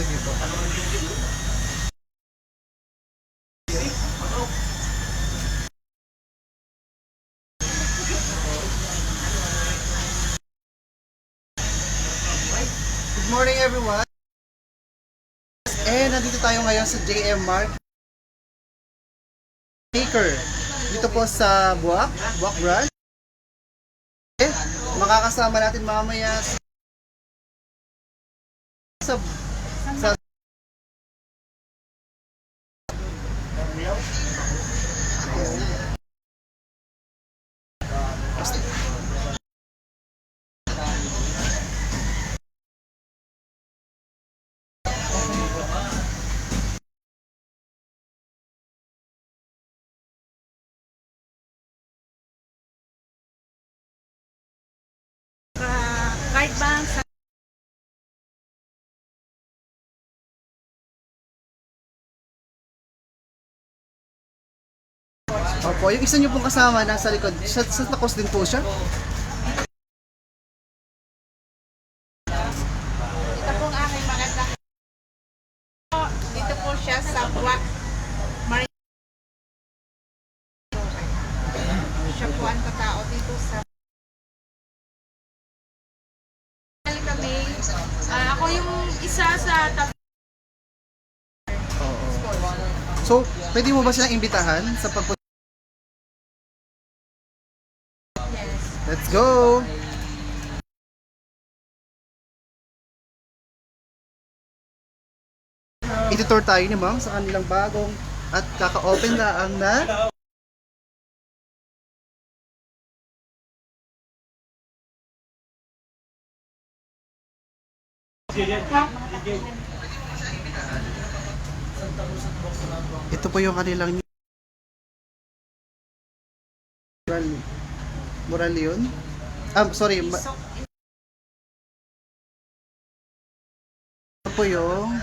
Sige po. Good morning everyone. Eh, nandito tayo ngayon sa JM Mart Maker. Dito po sa Buwak, Buwak Branch. Eh, makakasama natin mamaya sa Yeah. Opo, yung isa niyo pong kasama nasa likod, sa, sa takos din po siya. ito pong aking maganda. Dito po siya sa Buwak. Siya po ang katao dito sa kami. Ah, ako yung isa sa. So, pwede mo ba silang imbitahan sa pagpunta? Let's go! Itutour tayo ni ma'am sa kanilang bagong at kaka-open na ang na Ito po yung kanilang Mural yun? Ah, sorry. Ma- ito po yung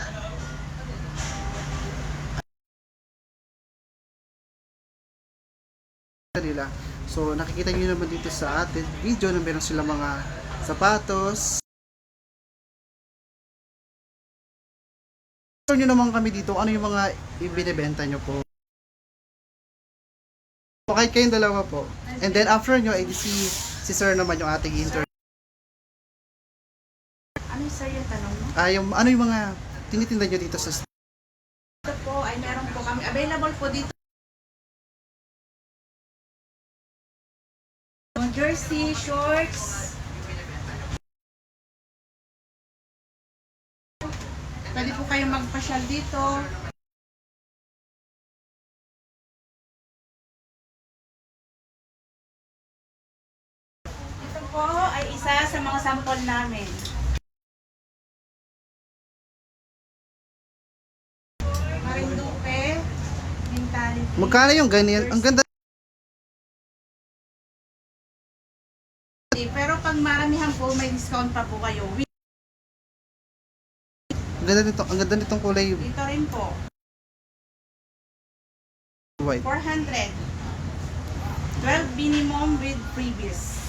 nila. So, nakikita niyo naman dito sa atin video na meron sila mga sapatos. Ito nyo naman kami dito, ano yung mga ibinebenta nyo po. Kahit kayong dalawa po. And then after nyo, eh, si, si sir naman yung ating intern. ano sir yung tanong mo? Ah, yung, ano yung mga tinitinda nyo dito sa Ito po ay meron po kami. Available po dito. Jersey, shorts. Pwede po kayong magpasyal dito. Isa sa mga sample namin. Marinduque, mentality. Magkano yung ganyan? Ang ganda. Pero pag maramihan po, may discount pa po kayo. Ang ganda nito, ang ganda nitong kulay Dito rin po, white. 400. 12 minimum with previous.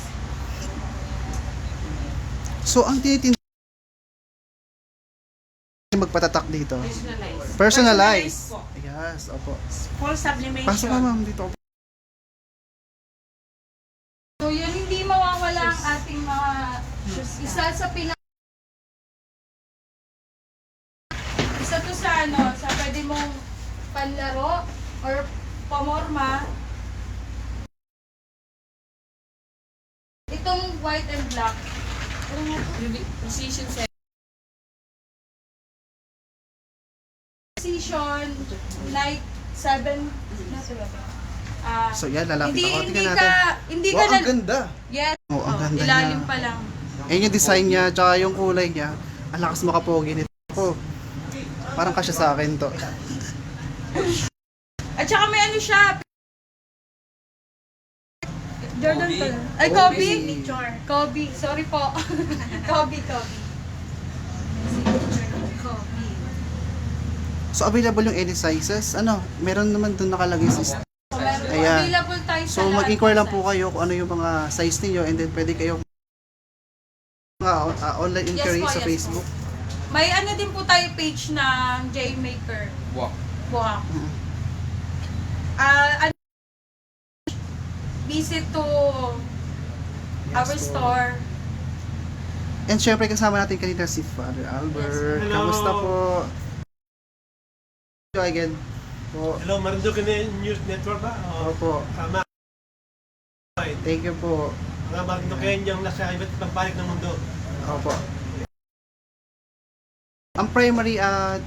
So, ang tinitinda magpatatak dito. Personalized. Personalized. po. Yes, opo. Full sublimation. Pasok ka ma'am dito. So yun, hindi mawawala ang ating mga isa sa pinaka isa to sa ano, sa pwede mong panlaro or pamorma. Itong white and black. Position set. Position, night 7. Ah, So, yan, lalapit hindi, ako. hindi Tingnan ka, natin. hindi ka Wow, na, ang ganda. yes, Oh, ang oh, ganda ilalim niya. pa lang. Ayan yung design niya, tsaka yung kulay niya. Ang lakas makapogi nito. Oh, parang kasya sa akin to. At saka may ano siya. Jordan pala. Ay, Kobe. Signature. Kobe. Sorry po. Kobe, Kobe. Kobe. So, available yung any sizes. Ano, meron naman dun nakalagay sa Ayan. available tayo sa So, lahat mag-inquire ng lang po size. kayo kung ano yung mga size ninyo and then pwede kayong mga uh, online Yes inquiry po, sa yes Facebook. May ano din po tayo page na J-Maker. Buwak. Buhak. Mm. Ah, ano, visit to our Yes po. store. And syempre kasama natin kanina si Father Albert. Hello. Kamusta po? Hello again. Po. Hello, Marinduque News Network ba? O, Opo. tama. Thank you po. Yung nasa iba't ibang panig ng mundo. Opo. Ang primary uh,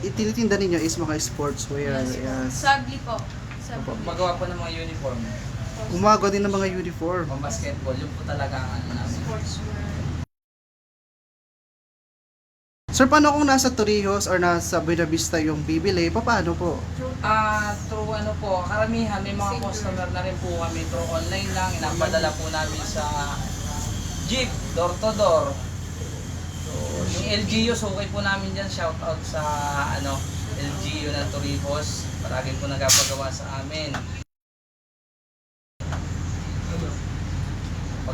itinitinda ninyo is mga sportswear. Yes. Yes. Sagli po. Sagli. Opo. Magawa po ng mga uniform. Gumagawa din ng mga uniform. Pang basketball, yun po talaga ang ano namin. Sportswear. Sir, paano kung nasa Torrijos or nasa Buena Vista yung bibili? Paano po? Ah, through ano po, karamihan may mga customer na rin po kami through online lang, inapadala po namin sa jeep, door to door. So, yung LGU, so okay po namin dyan, shout out sa ano, LGU na Torrijos, palagi po nagpapagawa sa amin.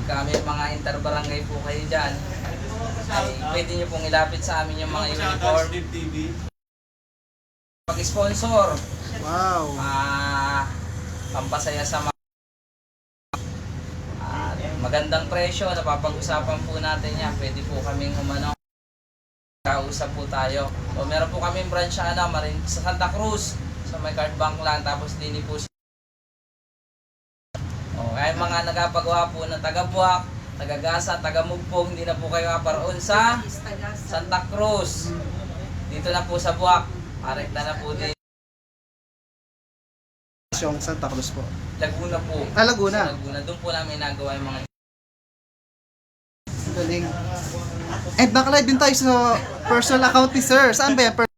Pagka may mga interbarangay po kayo dyan, ay pwede nyo pong ilapit sa amin yung mga uniform. Pag-sponsor, Wow. ah pampasaya sa mga at magandang presyo napapag-usapan po natin yan. Pwede po kaming umano. Kausap po tayo. So meron po kaming branch sa ano marin sa Santa Cruz sa may card bank lang tapos din po si ay mga nagapagawa po ng taga Buwak taga Gasa taga Mugpong hindi na po kayo kaparoon sa Santa Cruz dito na po sa Buwak parekta na po din Yung Santa Cruz po. Laguna po Ah, Laguna. Sa Laguna. Doon po namin nagawa yung mga Galing. And nakalive din tayo sa personal account ni Sir. Saan ba yan? Per-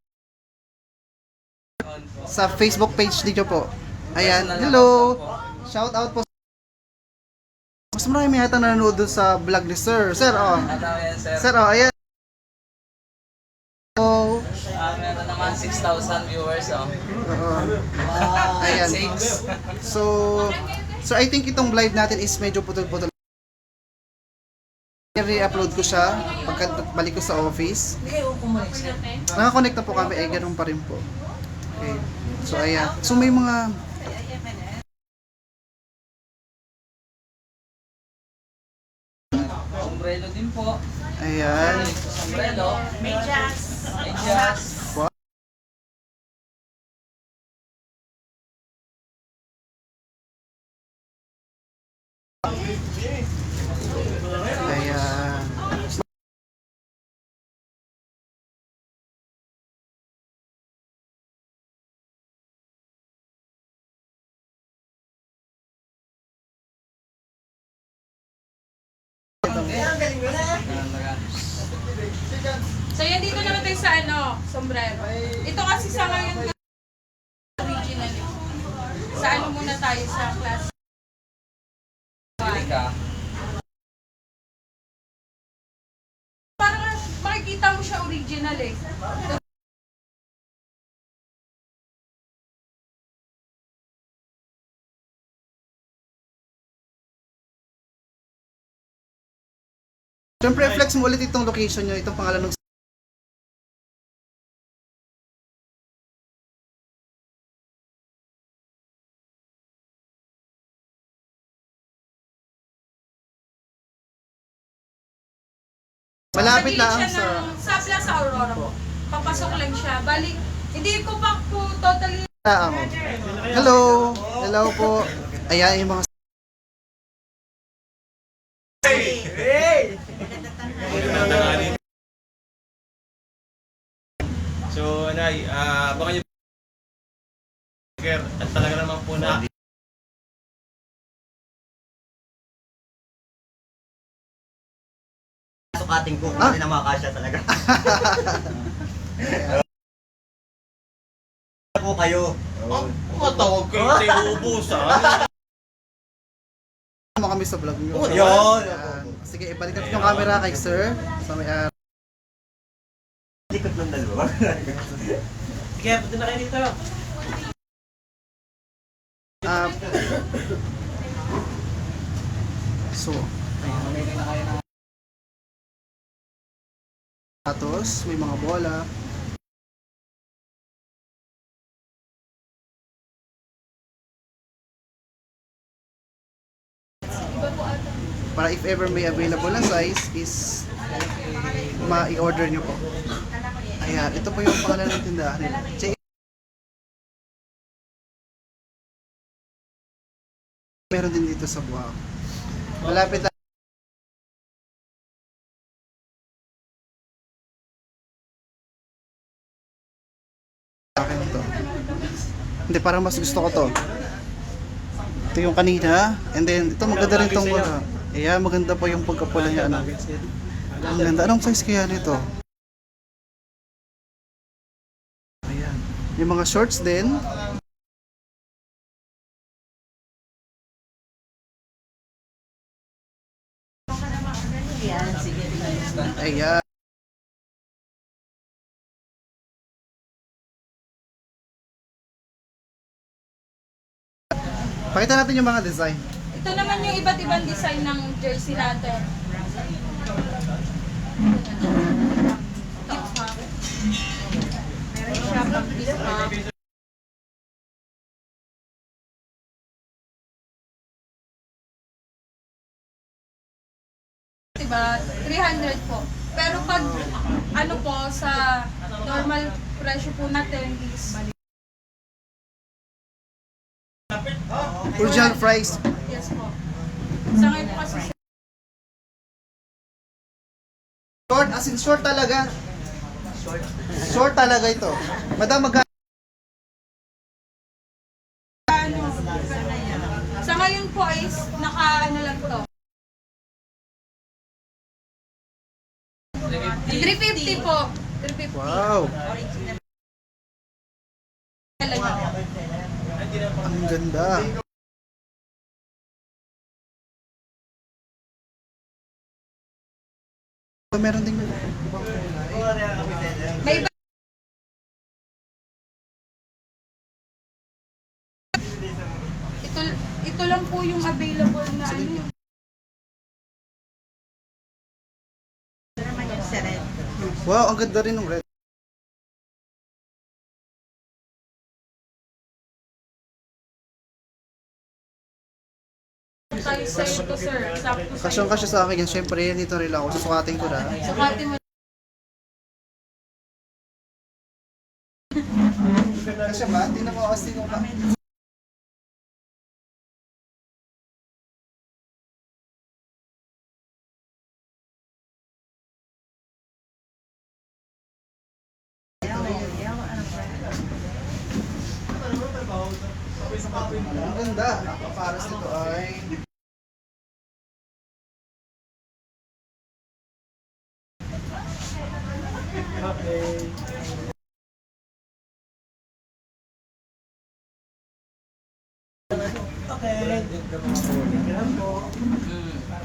sa Facebook page ninyo po. Ayan. Hello. Shout out po. Marami may yata nanonood doon sa vlog ni Sir. Sir, oh. Ano yan, sir? Sir, oh, ayan. Oh. Ah, meron naman 6,000 viewers, oh. Oo. Ayan. Six. So, so I think itong live natin is medyo putol-putol. I-upload ko siya pagka balik ko sa office. Hindi kayo kumunik, sir. Nakakonect na po kami, ay ganun pa rin po. Okay. So, ayan. So, may mga... Sombrero din po. Ayan. Sombrero. Medyas. Medyas. So yan dito naman tayo sa ano, sombrero. Ito kasi sa ngayon original. Sa ano muna tayo sa class. Parang makikita mo siya original eh. Siyempre, flex mo ulit itong location nyo, itong pangalan ng Malapit lang siya sa... ng- sa Plaza Aurora po. Papasok lang siya. Bali, hindi ko pa po totally Ah, ako. Hello! Hello po. Ayan yung mga... So, anay, ah, baka yung at talaga naman po na ko kung Ah. hindi na makakasya talaga. po kayo. matawag kayo sa ubusan. mo kami sa vlog nyo. Oh, yun. Sige, ibalik natin yung camera kay sir. Sa may ah, Likot ng dalawa. Kaya punta na kayo dito. ah, so, Tapos, may mga bola. Para if ever may available na size is ma-i-order nyo po. Ayan, ito po yung pangalan ng tindahan nila. Meron din dito sa Buwak. Malapit parang mas gusto ko to. Ito yung kanina. And then, ito maganda rin tong wala. Ayan, maganda po yung pagkapula niya. Ano. Ang ganda. Anong size kaya nito? Ayan. Yung mga shorts din. Ayan. Pakita natin yung mga design. Ito naman yung iba't ibang design ng jersey natin. Meron siya pang map. Diba? 300 po. Pero pag ano po sa normal presyo po natin is Original price. yes po. Sa ngayon po kasi Short, as in short talaga. Short talaga ito. Madam, mag ano, sa ngayon po is naka ano lang to. 350 po. 350. Wow, yun. ang ganda. So, meron ding. May iba ito, ito lang po yung available na ano. Wow, ang ganda rin ng red. Tayo sa ito sir. Sakto sa Kasyong kasya sa akin yan. Siyempre, dito rin ako. Susukatin ko na. Sukati mo. Kasya ba? Tingnan mo kasi kung ba. Ang ganda. Ang paras nito ay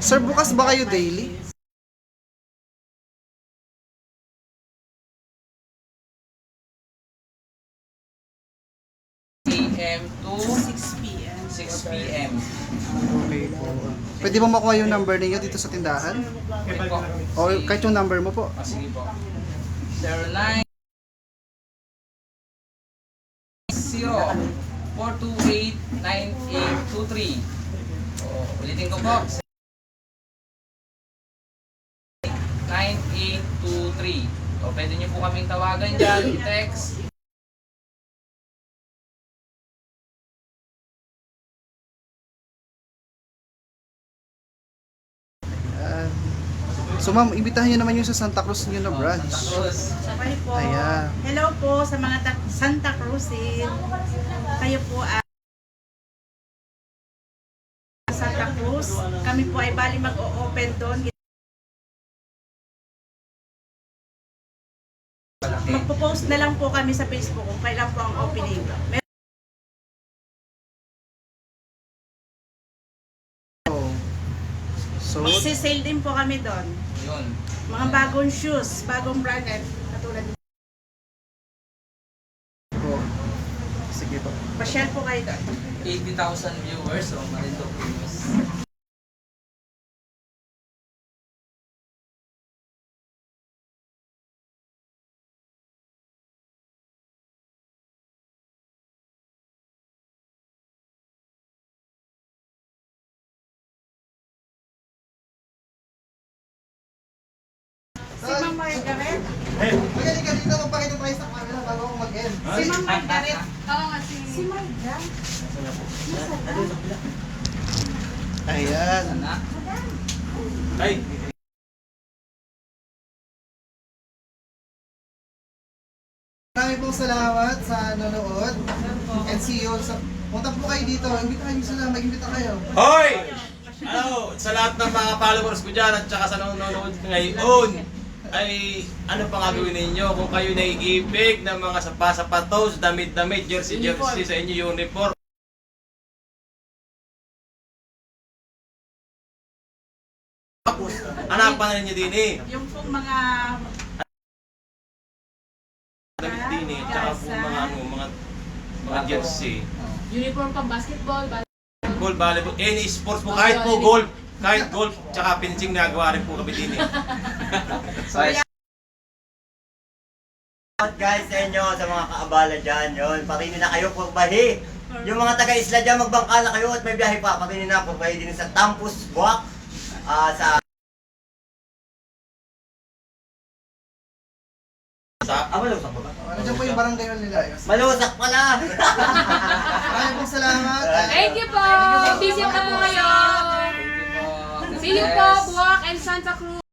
Sir, bukas ba kayo daily? AM to 6 p.m. 6 p.m. Okay po. Pwede ba makuha yung number ninyo dito sa tindahan? Okay po. O kahit yung number mo po. Ah, sige po. 09 0 428 9823. Oh, ulitin ko po. 9823. O, pwede niyo po kaming tawagan dyan, text. Ayan. So ma'am, imbitahan nyo naman yung sa Santa Cruz nyo na Oh, branch. Santa Cruz. Sabay po. Ayan. Hello po sa mga ta- Santa Cruzin. Kayo po ay Santa Cruz. Kami po ay bali mag-o-open doon. Magpo-post na lang po kami sa Facebook kung kailan po ang opening. So, Magsisale din po kami doon. Yun. Mga bagong shoes, bagong brand at katulad po. Sige po. Pasyal po kayo doon. 80,000 viewers, so malindog views. Ma'am Margaret. Magaling ka dito, magpakita tayo sa camera bago ako mag-end. Si Ma'am Margaret. Oo nga, si... Si Marga. Ayan. Sana. Ay, Maraming pong salamat sa nanonood. And see you sa... Punta po kayo dito. Imbitahan niyo sila. Mag-imbita kayo. Hoy! Ano, sa lahat ng mga followers ko dyan at saka sa nanonood ngayon, ay ano pa gagawin ninyo kung kayo naiibig ng mga sapasapatos, damit-damit, jersey-jersey sa inyo uniform. Hanapan na ninyo din eh. Yung pong mga Damit din eh. Tsaka po mga ano, mga mga jersey. Uniform pang basketball, Golf, volleyball, any sports po, kahit po golf, kahit golf, tsaka pinching nagawa rin po kami din eh. Salamat guys sa inyo, sa mga kaabala dyan. Yun, pakinin na kayo pagbahi. Yung mga taga-isla dyan, magbangka na kayo at may biyahe pa. Pakinin na pagbahi din sa Tampus Buwak. ah, sa... Sa Ah, malusak ba ba? Dyan po yung barangay hall nila. Ayos. Malusak pala! Maraming pong salamat. Thank you po! Busy pa po kayo! Po, Buwak and Santa Cruz!